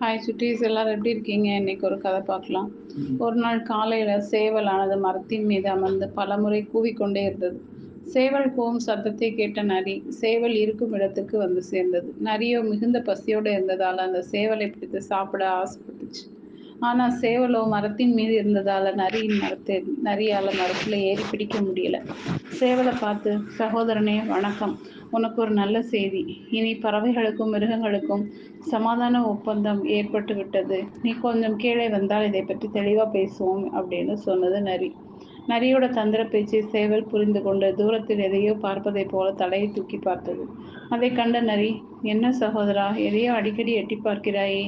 Hi சுட்டீஸ் எல்லாரும் எப்படி இருக்கீங்க? இன்னைக்கு ஒரு கதை பார்க்கலாம். ஒரு நாள் காலையில் சேவலானது மரத்தின் மீது அமர்ந்து பலமுறை கூவிக்கொண்டே இருந்தது. சேவல் கூவும் சத்தத்தை கேட்ட நரி சேவல் இருக்கும் இடத்துக்கு வந்து சேர்ந்தது. நரியோ மிகுந்த பசியோடு இருந்ததால் அந்த சேவலை பிடித்து சாப்பிட ஆசைப்பட்டுச்சு ஆனால் சேவலோ மரத்தின் மீது இருந்ததால் நரியின் மரத்தை நரியால் மரத்தில் ஏறி பிடிக்க முடியல. சேவலை பார்த்து சகோதரனே வணக்கம். உனக்கு ஒரு நல்ல செய்தி. இனி பறவைகளுக்கும் மிருகங்களுக்கும் சமாதான ஒப்பந்தம் ஏற்பட்டு விட்டது நீ கொஞ்சம் கீழே வந்தால் இதை பற்றி தெளிவாக பேசுவோம் அப்படின்னு சொன்னது நரி. நரியோட தந்திர பேச்சை சேவல் புரிந்து கொண்டு தூரத்தில் எதையோ பார்ப்பதைப் போல தலையை தூக்கி பார்த்தது. அதை கண்ட நரி என்ன சகோதரா எதையோ அடிக்கடி எட்டி பார்க்கிறாயே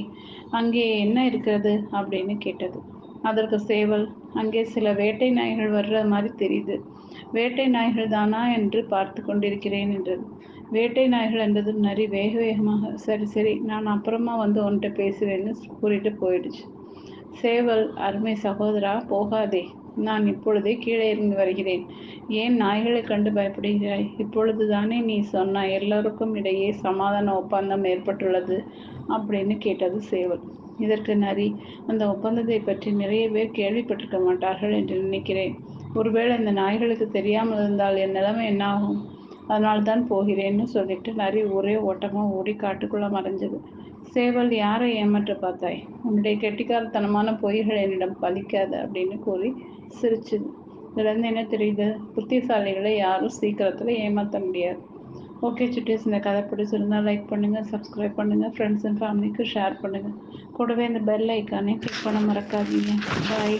அங்கே என்ன இருக்கிறது? அப்படின்னு கேட்டது. அதற்கு சேவல் அங்கே சில வேட்டை நாய்கள் வர்ற மாதிரி தெரியுது. வேட்டை நாய்கள் தானா என்று பார்த்து கொண்டிருக்கிறேன் என்றது. வேட்டை நாய்கள் என்றது நரி வேக வேகமாக சரி சரி நான் அப்புறமா வந்து உன்கிட்ட பேசுவேன்னு கூறிட்டு போயிடுச்சு. சேவல் அருமை சகோதரா போகாதே. நான் இப்பொழுதே கீழே இருந்து வருகிறேன். ஏன் நாய்களை கண்டு பயப்படுகிறாய்? இப்பொழுது தானே நீ சொன்ன எல்லோருக்கும் இடையே சமாதான ஒப்பந்தம் ஏற்பட்டுள்ளது அப்படின்னு கேட்டது சேவல். இதற்கு நரி அந்த ஒப்பந்தத்தை பற்றி நிறைய பேர் கேள்விப்பட்டிருக்க மாட்டார்கள் என்று நினைக்கிறேன். ஒருவேளை இந்த நாய்களுக்கு தெரியாமல் இருந்தால் என் நிலைமை என்னாகும்? அதனால் தான் போகிறேன்னு சொல்லிட்டு நரி ஒரே ஓட்டமாக ஓடி காட்டுக்குள்ளே மறைஞ்சது. சேவல் யாரை ஏமாற்ற பார்த்தாய்? உன்னுடைய கெட்டிக்காரத்தனமான பொய்கள் என்னிடம் பலிக்காது அப்படின்னு கூறி சிரிச்சுது. இதுலேருந்து என்ன தெரியுது? புத்திசாலிகளை யாரும் சீக்கிரத்தில் ஏமாற்ற முடியாது. ஓகே சுட்டீஸ் இந்த கதை பிடிச்சிருந்தால் லைக் பண்ணுங்கள் சப்ஸ்கிரைப் பண்ணுங்கள் ஃப்ரெண்ட்ஸ் அண்ட் ஃபேமிலிக்கு ஷேர் பண்ணுங்கள் கூடவே இந்த பெல் ஐக்கானே கிளிக் பண்ண மறக்காதீங்க. பாய்